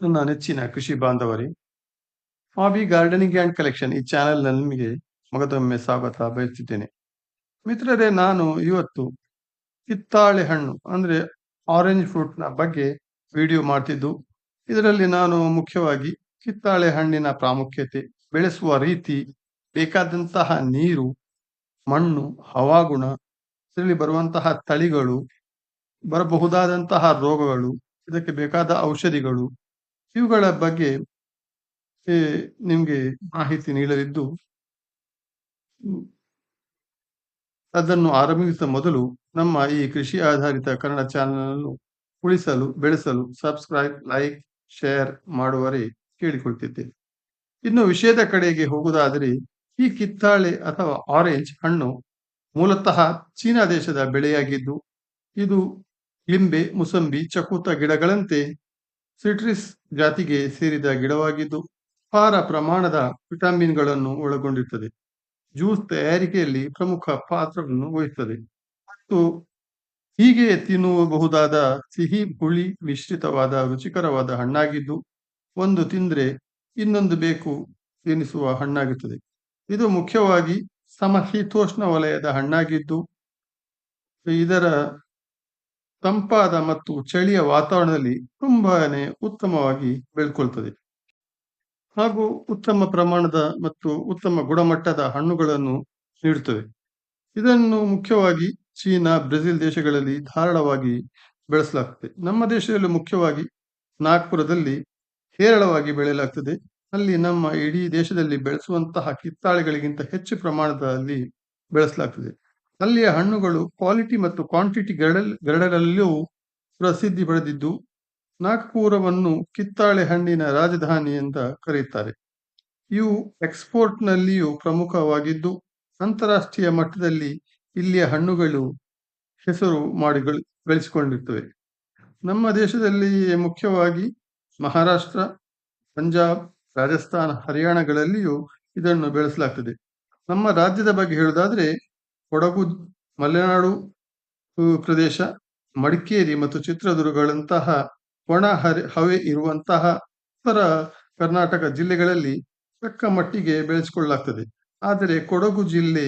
ನನ್ನ ನೆಚ್ಚಿನ ಕೃಷಿ ಬಾಂಧವರಿ ಹಾಬಿ ಗಾರ್ಡನಿಂಗ್ ಆ್ಯಂಡ್ ಕಲೆಕ್ಷನ್ ಈ ಚಾನೆಲ್ನಲ್ಲಿ ನಿಮಗೆ ಮಗದೊಮ್ಮೆ ಸ್ವಾಗತ ಬಯಸುತ್ತಿದ್ದೇನೆ ಮಿತ್ರರೇ, ನಾನು ಇವತ್ತು ಕಿತ್ತಾಳೆ ಹಣ್ಣು, ಅಂದ್ರೆ ಆರೆಂಜ್ ಫ್ರೂಟ್ನ ಬಗ್ಗೆ ವಿಡಿಯೋ ಮಾಡ್ತಿದ್ದು. ಇದರಲ್ಲಿ ನಾನು ಮುಖ್ಯವಾಗಿ ಕಿತ್ತಾಳೆ ಹಣ್ಣಿನ ಪ್ರಾಮುಖ್ಯತೆ, ಬೆಳೆಸುವ ರೀತಿ, ಬೇಕಾದಂತಹ ನೀರು, ಮಣ್ಣು, ಹವಾಗುಣ, ಇದರಲ್ಲಿ ಬರುವಂತಹ ತಳಿಗಳು, ಬರಬಹುದಾದಂತಹ ರೋಗಗಳು, ಇದಕ್ಕೆ ಬೇಕಾದ ಔಷಧಿಗಳು ಇವುಗಳ ಬಗ್ಗೆ ನಿಮಗೆ ಮಾಹಿತಿ ನೀಡಲಿದ್ದು, ಅದನ್ನು ಆರಂಭಿಸುವ ಮೊದಲು ನಮ್ಮ ಈ ಕೃಷಿ ಆಧಾರಿತ ಕನ್ನಡ ಚಾನೆಲ್ ಅನ್ನು ಉಳಿಸಲು, ಬೆಳೆಸಲು ಸಬ್ಸ್ಕ್ರೈಬ್, ಲೈಕ್, ಶೇರ್ ಮಾಡುವರೆ ಕೇಳಿಕೊಳ್ತಿದ್ದೇನೆ. ಇನ್ನು ವಿಷಯದ ಕಡೆಗೆ ಹೋಗುವುದಾದರೆ, ಈ ಕಿತ್ತಾಳೆ ಅಥವಾ ಆರೆಂಜ್ ಹಣ್ಣು ಮೂಲತಃ ಚೀನಾ ದೇಶದ ಬೆಳೆಯಾಗಿದ್ದು, ಇದು ಲಿಂಬೆ, ಮುಸಂಬಿ, ಚಕೂತ ಗಿಡಗಳಂತೆ ಸಿಟ್ರಿಸ್ ಜಾತಿಗೆ ಸೇರಿದ ಗಿಡವಾಗಿದ್ದು ಅಪಾರ ಪ್ರಮಾಣದ ವಿಟಮಿನ್ಗಳನ್ನು ಒಳಗೊಂಡಿರುತ್ತದೆ ಜ್ಯೂಸ್ ತಯಾರಿಕೆಯಲ್ಲಿ ಪ್ರಮುಖ ಪಾತ್ರವನ್ನು ವಹಿಸುತ್ತದೆ ಮತ್ತು ಹೀಗೆ ತಿನ್ನುವಬಹುದಾದ ಸಿಹಿ ಹುಳಿ ಮಿಶ್ರಿತವಾದ ರುಚಿಕರವಾದ ಹಣ್ಣಾಗಿದ್ದು ಒಂದು ತಿಂದರೆ ಇನ್ನೊಂದು ಬೇಕು ಎನಿಸುವ ಹಣ್ಣಾಗಿರುತ್ತದೆ ಇದು ಮುಖ್ಯವಾಗಿ ಸಮಶೀತೋಷ್ಣ ವಲಯದ ಹಣ್ಣಾಗಿದ್ದು ಇದರ ತಂಪಾದ ಮತ್ತು ಚಳಿಯ ವಾತಾವರಣದಲ್ಲಿ ತುಂಬಾನೇ ಉತ್ತಮವಾಗಿ ಬೆಳ್ಕೊಳ್ತದೆ. ಹಾಗೂ ಉತ್ತಮ ಪ್ರಮಾಣದ ಮತ್ತು ಉತ್ತಮ ಗುಣಮಟ್ಟದ ಹಣ್ಣುಗಳನ್ನು ನೀಡುತ್ತದೆ. ಇದನ್ನು ಮುಖ್ಯವಾಗಿ ಚೀನಾ, ಬ್ರೆಜಿಲ್ ದೇಶಗಳಲ್ಲಿ ಧಾರಾಳವಾಗಿ ಬೆಳೆಸಲಾಗ್ತದೆ. ನಮ್ಮ ದೇಶದಲ್ಲಿ ಮುಖ್ಯವಾಗಿ ನಾಗ್ಪುರದಲ್ಲಿ ಹೇರಳವಾಗಿ ಬೆಳೆಯಲಾಗ್ತದೆ. ಅಲ್ಲಿ ನಮ್ಮ ಇಡೀ ದೇಶದಲ್ಲಿ ಬೆಳೆಸುವಂತಹ ಕಿತ್ತಾಳೆಗಳಿಗಿಂತ ಹೆಚ್ಚು ಪ್ರಮಾಣದಲ್ಲಿ ಬೆಳೆಸಲಾಗ್ತದೆ. ಅಲ್ಲಿಯ ಹಣ್ಣುಗಳು ಕ್ವಾಲಿಟಿ ಮತ್ತು ಕ್ವಾಂಟಿಟಿ ಪ್ರಸಿದ್ಧಿ ಪಡೆದಿದ್ದು, ನಾಗ್ಪುರವನ್ನು ಕಿತ್ತಾಳೆ ಹಣ್ಣಿನ ರಾಜಧಾನಿ ಅಂತ ಕರೆಯುತ್ತಾರೆ. ಇವು ಎಕ್ಸ್ಪೋರ್ಟ್ನಲ್ಲಿಯೂ ಪ್ರಮುಖವಾಗಿದ್ದು, ಅಂತಾರಾಷ್ಟ್ರೀಯ ಮಟ್ಟದಲ್ಲಿ ಇಲ್ಲಿಯ ಹಣ್ಣುಗಳು ಹೆಸರು ಮಾಡಿ ಗಳ್- ಗಳಿಸಿಕೊಂಡಿರ್ತವೆ ನಮ್ಮ ದೇಶದಲ್ಲಿ ಮುಖ್ಯವಾಗಿ ಮಹಾರಾಷ್ಟ್ರ, ಪಂಜಾಬ್, ರಾಜಸ್ಥಾನ, ಹರಿಯಾಣಗಳಲ್ಲಿಯೂ ಇದನ್ನು ಬೆಳೆಸಲಾಗ್ತದೆ. ನಮ್ಮ ರಾಜ್ಯದ ಬಗ್ಗೆ ಹೇಳುವುದಾದ್ರೆ ಕೊಡಗು, ಮಲೆನಾಡು ಪ್ರದೇಶ, ಮಡಿಕೇರಿ ಮತ್ತು ಚಿತ್ರದುರ್ಗಗಳಂತಹ ಒಣ ಹರಿ, ಹವೆ ಇರುವಂತಹ ಉತ್ತರ ಕರ್ನಾಟಕ ಜಿಲ್ಲೆಗಳಲ್ಲಿ ತಕ್ಕ ಮಟ್ಟಿಗೆ ಬೆಳೆಸಿಕೊಳ್ಳಲಾಗ್ತದೆ. ಆದರೆ ಕೊಡಗು ಜಿಲ್ಲೆ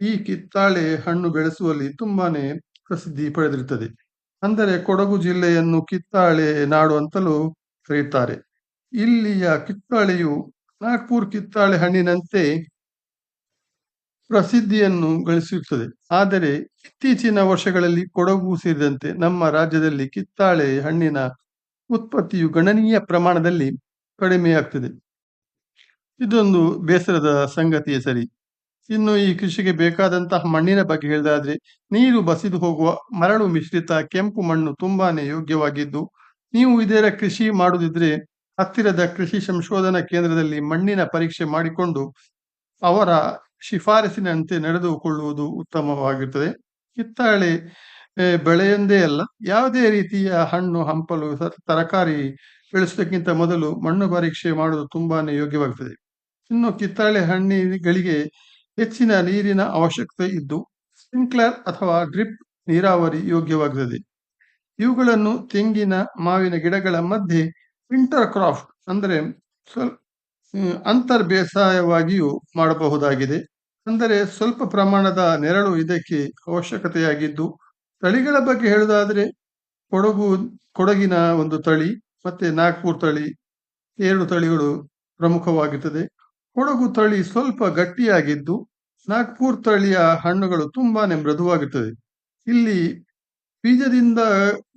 ಈ ಕಿತ್ತಾಳೆ ಹಣ್ಣು ಬೆಳೆಸುವಲ್ಲಿ ತುಂಬಾನೇ ಪ್ರಸಿದ್ಧಿ ಪಡೆದಿರುತ್ತದೆ. ಅಂದರೆ ಕೊಡಗು ಜಿಲ್ಲೆಯನ್ನು ಕಿತ್ತಾಳೆ ನಾಡು ಅಂತಲೂ ಕರೆಯುತ್ತಾರೆ. ಇಲ್ಲಿಯ ಕಿತ್ತಾಳೆಯು ನಾಗ್ಪುರ್ ಕಿತ್ತಾಳೆ ಹಣ್ಣಿನಂತೆ ಪ್ರಸಿದ್ಧಿಯನ್ನು ಗಳಿಸುತ್ತದೆ. ಆದರೆ ಇತ್ತೀಚಿನ ವರ್ಷಗಳಲ್ಲಿ ಕೊಡಗು ಸೇರಿದಂತೆ ನಮ್ಮ ರಾಜ್ಯದಲ್ಲಿ ಕಿತ್ತಾಳೆ ಹಣ್ಣಿನ ಉತ್ಪತ್ತಿಯು ಗಣನೀಯ ಪ್ರಮಾಣದಲ್ಲಿ ಕಡಿಮೆಯಾಗ್ತದೆ. ಇದೊಂದು ಬೇಸರದ ಸಂಗತಿಯೇ ಸರಿ. ಇನ್ನು ಈ ಕೃಷಿಗೆ ಬೇಕಾದಂತಹ ಮಣ್ಣಿನ ಬಗ್ಗೆ ಹೇಳಿದಾದ್ರೆ, ನೀರು ಬಸಿದು ಹೋಗುವ ಮರಳು ಮಿಶ್ರಿತ ಕೆಂಪು ಮಣ್ಣು ತುಂಬಾನೇ ಯೋಗ್ಯವಾಗಿದ್ದು, ನೀವು ಇದರ ಕೃಷಿ ಮಾಡುದಿದ್ರೆ ಹತ್ತಿರದ ಕೃಷಿ ಸಂಶೋಧನಾ ಕೇಂದ್ರದಲ್ಲಿ ಮಣ್ಣಿನ ಪರೀಕ್ಷೆ ಮಾಡಿಕೊಂಡು ಅವರ ಶಿಫಾರಸಿನಂತೆ ನಡೆದುಕೊಳ್ಳುವುದು ಉತ್ತಮವಾಗಿರುತ್ತದೆ. ಕಿತ್ತಾಳೆ ಬೆಳೆಯೊಂದೇ ಅಲ್ಲ, ಯಾವುದೇ ರೀತಿಯ ಹಣ್ಣು, ಹಂಪಲು ತರಕಾರಿ ಬೆಳೆಸೋದಕ್ಕಿಂತ ಮೊದಲು ಮಣ್ಣು ಪರೀಕ್ಷೆ ಮಾಡುವುದು ತುಂಬಾನೇ ಯೋಗ್ಯವಾಗುತ್ತದೆ ಇನ್ನು ಕಿತ್ತಾಳೆ ಹಣ್ಣಿಗಳಿಗೆ ಹೆಚ್ಚಿನ ನೀರಿನ ಅವಶ್ಯಕತೆ ಇದ್ದು, ಸ್ಪ್ರಿಂಕ್ಲರ್ ಅಥವಾ ಡ್ರಿಪ್ ನೀರಾವರಿ ಯೋಗ್ಯವಾಗುತ್ತದೆ ಇವುಗಳನ್ನು ತೆಂಗಿನ, ಮಾವಿನ ಗಿಡಗಳ ಮಧ್ಯೆ ವಿಂಟರ್ ಕ್ರಾಫ್ಟ್ ಅಂದರೆ ಸ್ವಲ್ಪ ಅಂತರ್ ಬೇಸಾಯವಾಗಿಯೂ ಮಾಡಬಹುದಾಗಿದೆ. ಅಂದರೆ ಸ್ವಲ್ಪ ಪ್ರಮಾಣದ ನೆರಳು ಇದಕ್ಕೆ ಅವಶ್ಯಕತೆಯಾಗಿದ್ದು, ತಳಿಗಳ ಬಗ್ಗೆ ಹೇಳುವುದಾದರೆ, ಕೊಡಗು, ಕೊಡಗಿನ ಒಂದು ತಳಿ, ಮತ್ತೆ ನಾಗ್ಪುರ್ ತಳಿ, ಎರಡು ತಳಿಗಳು ಪ್ರಮುಖವಾಗಿರ್ತದೆ. ಕೊಡಗು ತಳಿ ಸ್ವಲ್ಪ ಗಟ್ಟಿಯಾಗಿದ್ದು, ನಾಗ್ಪುರ್ ತಳಿಯ ಹಣ್ಣುಗಳು ತುಂಬಾನೇ ಮೃದುವಾಗುತ್ತದೆ ಇಲ್ಲಿ ಬೀಜದಿಂದ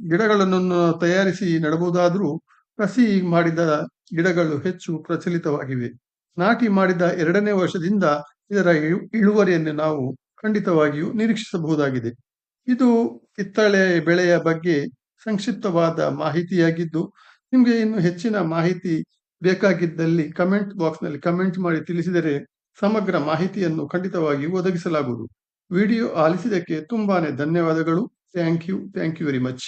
ಗಿಡಗಳನ್ನು ತಯಾರಿಸಿ ನೆಡಬಹುದಾದರೂ, ಕಸಿ ಮಾಡಿದ ಗಿಡಗಳು ಹೆಚ್ಚು ಪ್ರಚಲಿತವಾಗಿವೆ. ನಾಟಿ ಮಾಡಿದ ಎರಡನೇ ವರ್ಷದಿಂದ ಇದರ ಇಳುವರಿಯನ್ನು ನಾವು ಖಂಡಿತವಾಗಿಯೂ ನಿರೀಕ್ಷಿಸಬಹುದಾಗಿದೆ. ಇದು ಕಿತ್ತಳೆ ಬೆಳೆಯ ಬಗ್ಗೆ ಸಂಕ್ಷಿಪ್ತವಾದ ಮಾಹಿತಿಯಾಗಿದ್ದು, ನಿಮಗೆ ಇನ್ನು ಹೆಚ್ಚಿನ ಮಾಹಿತಿ ಬೇಕಾಗಿದ್ದಲ್ಲಿ ಕಮೆಂಟ್ ಬಾಕ್ಸ್ನಲ್ಲಿ ಕಮೆಂಟ್ ಮಾಡಿ ತಿಳಿಸಿದರೆ ಸಮಗ್ರ ಮಾಹಿತಿಯನ್ನು ಖಂಡಿತವಾಗಿ ಒದಗಿಸಲಾಗುವುದು. ವಿಡಿಯೋ ಆಲಿಸಿದ್ದಕ್ಕೆ ತುಂಬಾನೇ ಧನ್ಯವಾದಗಳು. Thank you. Thank you very much.